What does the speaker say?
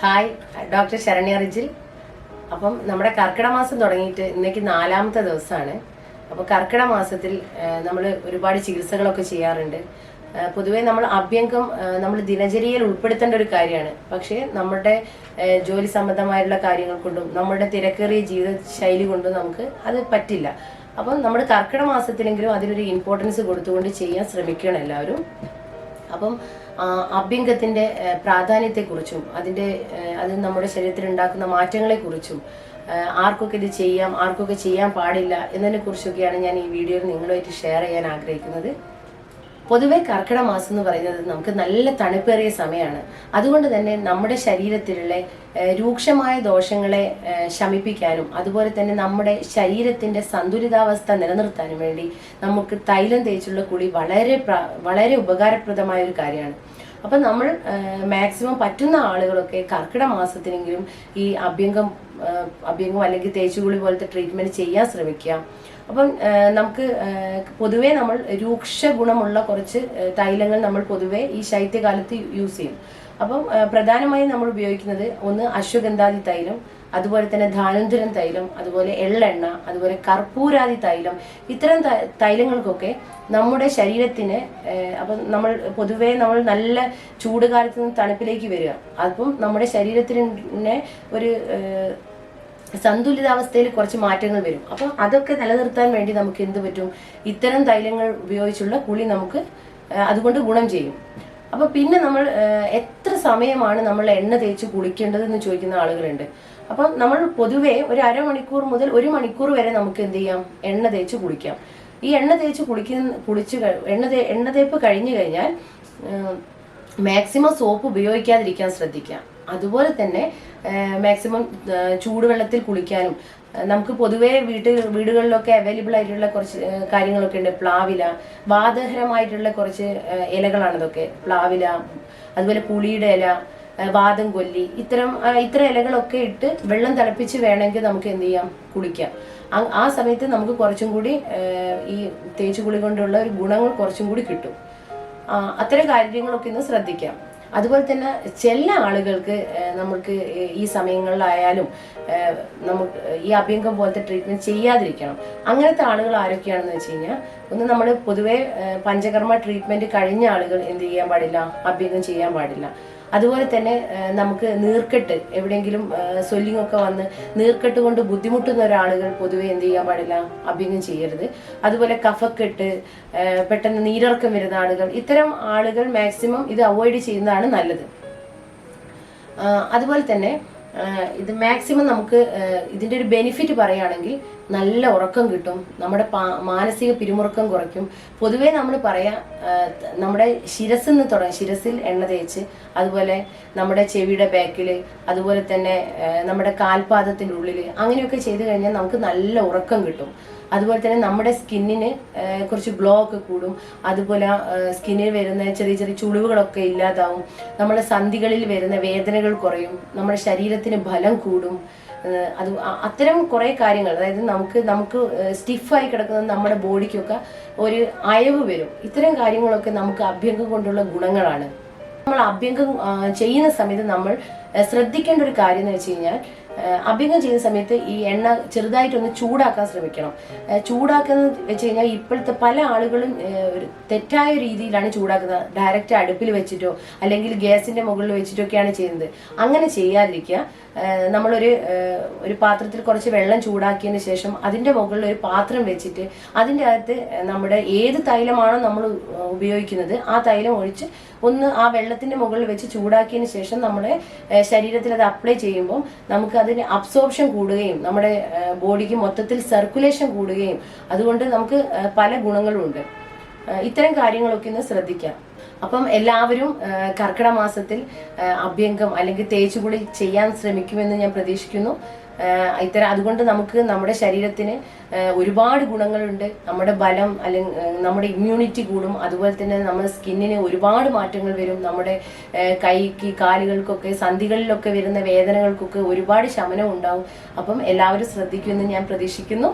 Hi doctor Saranya Rijil. അപ്പം നമ്മുടെ കർക്കിട മാസം തുടങ്ങിയിട്ട് ഇന്നേക്ക് നാലാമത്തെ ദിവസമാണ്. അപ്പോൾ കർക്കിട മാസത്തിൽ നമ്മൾ ഒരുപാട് ചികിത്സകളൊക്കെ ചെയ്യാറുണ്ട്. പൊതുവേ നമ്മൾ അഭ്യംഗം നമ്മൾ ദിനചര്യയിൽ ഉൾപ്പെടുത്തേണ്ട ഒരു കാര്യമാണ്. പക്ഷേ നമ്മുടെ ജോലി സംബന്ധമായിട്ടുള്ള കാര്യങ്ങൾ കൊണ്ടും നമ്മുടെ തിരക്കേറിയ ജീവിത ശൈലി കൊണ്ടും നമുക്ക് അത് പറ്റില്ല. അപ്പം നമ്മൾ കർക്കിട മാസത്തിലെങ്കിലും അതിനൊരു ഇമ്പോർട്ടൻസ് കൊടുത്തുകൊണ്ട് ചെയ്യാൻ ശ്രമിക്കണം എല്ലാവരും. അപ്പം അഭ്യംഗത്തിന്റെ പ്രാധാന്യത്തെക്കുറിച്ചും അതിന്റെ അത് നമ്മുടെ ശരീരത്തിൽ ഉണ്ടാക്കുന്ന മാറ്റങ്ങളെക്കുറിച്ചും ആർക്കൊക്കെ ഇത് ചെയ്യാം ആർക്കൊക്കെ ചെയ്യാൻ പാടില്ല എന്നതിനെ കുറിച്ചൊക്കെയാണ് ഞാൻ ഈ വീഡിയോയിൽ നിങ്ങളുമായിട്ട് ഷെയർ ചെയ്യാൻ ആഗ്രഹിക്കുന്നത്. പൊതുവെ കർക്കിടക മാസം എന്ന് പറയുന്നത് നമുക്ക് നല്ല തണുപ്പേറിയ സമയമാണ്. അതുകൊണ്ട് തന്നെ നമ്മുടെ ശരീരത്തിലുള്ള രൂക്ഷമായ ദോഷങ്ങളെ ശമിപ്പിക്കാനും അതുപോലെ തന്നെ നമ്മുടെ ശരീരത്തിന്റെ സന്തുലിതാവസ്ഥ നിലനിർത്താനും വേണ്ടി നമുക്ക് തൈലം തേച്ചുള്ള കുളി വളരെ വളരെ ഉപകാരപ്രദമായ ഒരു കാര്യമാണ്. അപ്പം നമ്മൾ മാക്സിമം പറ്റുന്ന ആളുകളൊക്കെ കർക്കിട മാസത്തിനെങ്കിലും ഈ അഭ്യംഗം അഭ്യംഗം അല്ലെങ്കിൽ തേച്ചുകുളി പോലത്തെ ട്രീറ്റ്മെന്റ് ചെയ്യാൻ ശ്രമിക്കുക. അപ്പം നമുക്ക് പൊതുവേ നമ്മൾ രൂക്ഷ ഗുണമുള്ള കുറച്ച് തൈലങ്ങൾ നമ്മൾ പൊതുവേ ഈ ശൈത്യകാലത്ത് യൂസ് ചെയ്യും. അപ്പം പ്രധാനമായും നമ്മൾ ഉപയോഗിക്കുന്നത് ഒന്ന് അശ്വഗന്ധാദി തൈലം അതുപോലെ തന്നെ ധാനുന്തരം തൈലം അതുപോലെ എള്ളെണ്ണ അതുപോലെ കർപ്പൂരാദി തൈലം. ഇത്തരം തൈലങ്ങൾക്കൊക്കെ നമ്മുടെ ശരീരത്തിന് അപ്പം നമ്മൾ പൊതുവേ നമ്മൾ നല്ല ചൂട് കാലത്ത് നിന്ന് തണുപ്പിലേക്ക് വരിക. അപ്പം നമ്മുടെ ശരീരത്തിന് ഒരു സന്തുലിതാവസ്ഥയിൽ കുറച്ച് മാറ്റങ്ങൾ വരും. അപ്പം അതൊക്കെ നിലനിർത്താൻ വേണ്ടി നമുക്ക് എന്ത് പറ്റും? ഇത്തരം തൈലങ്ങൾ ഉപയോഗിച്ചുള്ള കുളി നമുക്ക് അതുകൊണ്ട് ഗുണം ചെയ്യും. അപ്പൊ പിന്നെ നമ്മൾ സമയമാണ് നമ്മൾ എണ്ണ തേച്ച് കുളിക്കേണ്ടതെന്ന് ചോദിക്കുന്ന ആളുകളുണ്ട്. അപ്പം നമ്മൾ പൊതുവെ ഒരു അരമണിക്കൂർ മുതൽ ഒരു മണിക്കൂർ വരെ നമുക്ക് എന്ത് ചെയ്യാം? എണ്ണ തേച്ച് കുളിക്കാം. ഈ എണ്ണ തേച്ച് കുളിക്കുന്ന കുളിച്ച് എണ്ണ തേ എണ്ണ തേപ്പ് കഴിഞ്ഞു കഴിഞ്ഞാൽ മാക്സിമം സോപ്പ് ഉപയോഗിക്കാതിരിക്കാൻ ശ്രദ്ധിക്കാം. അതുപോലെ തന്നെ മാക്സിമം ചൂടുവെള്ളത്തിൽ കുളിക്കാനും നമുക്ക് പൊതുവേ വീട്ട് വീടുകളിലൊക്കെ അവൈലബിൾ ആയിട്ടുള്ള കുറച്ച് കാര്യങ്ങളൊക്കെ ഉണ്ട്. പ്ലാവില വാദഹരമായിട്ടുള്ള കുറച്ച് ഇലകളാണ് ഇതൊക്കെ. പ്ലാവില അതുപോലെ പുളിയുടെ ഇല വാദം കൊല്ലി ഇത്തരം ഇത്തരം ഇലകളൊക്കെ ഇട്ട് വെള്ളം തിളപ്പിച്ച് വേണമെങ്കിൽ നമുക്ക് എന്ത് ചെയ്യാം? കുളിക്കാം. ആ- സമയത്ത് നമുക്ക് കുറച്ചും കൂടി ഈ തേച്ചു കുളി കൊണ്ടുള്ള ഒരു ഗുണങ്ങൾ കുറച്ചും കൂടി കിട്ടും. അത്തരം കാര്യങ്ങളൊക്കെ ഇന്ന് ശ്രദ്ധിക്കാം. അതുപോലെ തന്നെ ചില ആളുകൾക്ക് നമുക്ക് ഈ സമയങ്ങളിലായാലും നമുക്ക് ഈ അഭ്യംഗം പോലത്തെ ട്രീറ്റ്മെന്റ് ചെയ്യാതിരിക്കണം. അങ്ങനത്തെ ആളുകൾ ആരൊക്കെയാണെന്ന് വെച്ച് കഴിഞ്ഞാൽ ഒന്ന് നമ്മൾ പൊതുവെ പഞ്ചകർമ്മ ട്രീറ്റ്മെന്റ് കഴിഞ്ഞ ആളുകൾ എന്ത് ചെയ്യാൻ പാടില്ല? അഭ്യംഗം ചെയ്യാൻ പാടില്ല. അതുപോലെ തന്നെ നമുക്ക് നീർക്കെട്ട് എവിടെയെങ്കിലും സ്വല്ലിംഗ് ഒക്കെ വന്ന് നീർക്കെട്ട് കൊണ്ട് ബുദ്ധിമുട്ടുന്ന ഒരാളുകൾ പൊതുവെ എന്ത് ചെയ്യാൻ പാടില്ല? അഭ്യംഗം ചെയ്യരുത്. അതുപോലെ കഫക്കെട്ട് പെട്ടെന്ന് നീരിറക്കം വരുന്ന ആളുകൾ ഇത്തരം ആളുകൾ മാക്സിമം ഇത് അവോയ്ഡ് ചെയ്യുന്നതാണ് നല്ലത്. അതുപോലെ തന്നെ ഇത് മാക്സിമം നമുക്ക് ഇതിന്റെ ഒരു ബെനിഫിറ്റ് പറയുകയാണെങ്കിൽ നല്ല ഉറക്കം കിട്ടും നമ്മുടെ മാനസിക പിരിമുറുക്കം കുറയ്ക്കും. പൊതുവേ നമ്മൾ പറയാം നമ്മുടെ ശിരസിൽ നിന്ന് തുടങ്ങി ശിരസിൽ എണ്ണ തേച്ച് അതുപോലെ നമ്മുടെ ചെവിയുടെ ബാക്കിൽ അതുപോലെ തന്നെ നമ്മുടെ കാൽപാദത്തിന്റെ ഉള്ളിൽ അങ്ങനെയൊക്കെ ചെയ്തു കഴിഞ്ഞാൽ നമുക്ക് നല്ല ഉറക്കം കിട്ടും. അതുപോലെ തന്നെ നമ്മുടെ സ്കിന്നിന് കുറച്ച് ഗ്ലോ ഒക്കെ കൂടും. അതുപോലെ സ്കിന്നിൽ വരുന്ന ചെറിയ ചെറിയ ചുളിവുകളൊക്കെ ഇല്ലാതാവും. നമ്മുടെ സന്ധികളിൽ വരുന്ന വേദനകൾ കുറയും. നമ്മുടെ ശരീരത്തിന് ബലം കൂടും. അത് അത്തരം കുറേ കാര്യങ്ങൾ അതായത് നമുക്ക് നമുക്ക് സ്റ്റിഫായി കിടക്കുന്ന നമ്മുടെ ബോഡിക്കൊക്കെ ഒരു അയവ് വരും. ഇത്തരം കാര്യങ്ങളൊക്കെ നമുക്ക് അഭ്യംഗം കൊണ്ടുള്ള ഗുണങ്ങളാണ്. നമ്മൾ അഭ്യംഗം ചെയ്യുന്ന സമയത്ത് നമ്മൾ ശ്രദ്ധിക്കേണ്ട ഒരു കാര്യം എന്ന് വെച്ച് കഴിഞ്ഞാൽ അഭ്യംഗം ചെയ്യുന്ന സമയത്ത് ഈ എണ്ണ ചെറുതായിട്ടൊന്ന് ചൂടാക്കാൻ ശ്രമിക്കണം. ചൂടാക്കുന്ന വെച്ച് കഴിഞ്ഞാൽ ഇപ്പോഴത്തെ പല ആളുകളും ഒരു തെറ്റായ രീതിയിലാണ് ചൂടാക്കുന്നത്. ഡയറക്റ്റ് അടുപ്പിൽ വെച്ചിട്ടോ അല്ലെങ്കിൽ ഗ്യാസിന്റെ മുകളിൽ വെച്ചിട്ടൊക്കെയാണ് ചെയ്യുന്നത്. അങ്ങനെ ചെയ്യാതിരിക്കുക. നമ്മളൊരു ഒരു പാത്രത്തിൽ കുറച്ച് വെള്ളം ചൂടാക്കിയതിന് ശേഷം അതിന്റെ മുകളിൽ ഒരു പാത്രം വെച്ചിട്ട് അതിന്റെ അകത്ത് നമ്മുടെ ഏത് തൈലമാണോ നമ്മൾ ഉപയോഗിക്കുന്നത് ആ തൈലം ഒഴിച്ച് ഒന്ന് ആ വെള്ളത്തിന്റെ മുകളിൽ വെച്ച് ചൂടാക്കിയതിന് ശേഷം നമ്മുടെ ശരീരത്തിൽ അത് അപ്ലൈ ചെയ്യുമ്പോൾ നമുക്ക് അതിന് അബ്സോർപ്ഷൻ കൂടുകയും നമ്മുടെ ബോഡിക്ക് മൊത്തത്തിൽ സർക്കുലേഷൻ കൂടുകയും അതുകൊണ്ട് നമുക്ക് പല ഗുണങ്ങളുണ്ട്. ഇത്തരം കാര്യങ്ങളൊക്കെ ഒന്ന് ശ്രദ്ധിക്കാം. അപ്പം എല്ലാവരും കർക്കിടക മാസത്തിൽ അഭ്യംഗം അല്ലെങ്കിൽ തേച്ചുകുളി ചെയ്യാൻ ശ്രമിക്കുമെന്ന് ഞാൻ പ്രതീക്ഷിക്കുന്നു. ഇത്തരം അതുകൊണ്ട് നമുക്ക് നമ്മുടെ ശരീരത്തിന് ഒരുപാട് ഗുണങ്ങളുണ്ട്. നമ്മുടെ ബലം അല്ലെങ്കിൽ നമ്മുടെ ഇമ്മ്യൂണിറ്റി കൂടും. അതുപോലെ തന്നെ നമ്മുടെ സ്കിന്നിന് ഒരുപാട് മാറ്റങ്ങൾ വരും. നമ്മുടെ കൈക്ക് കാലുകൾക്കൊക്കെ സന്ധികളിലൊക്കെ വരുന്ന വേദനകൾക്കൊക്കെ ഒരുപാട് ശമനം ഉണ്ടാവും. അപ്പം എല്ലാവരും ശ്രദ്ധിക്കുമെന്ന് ഞാൻ പ്രതീക്ഷിക്കുന്നു.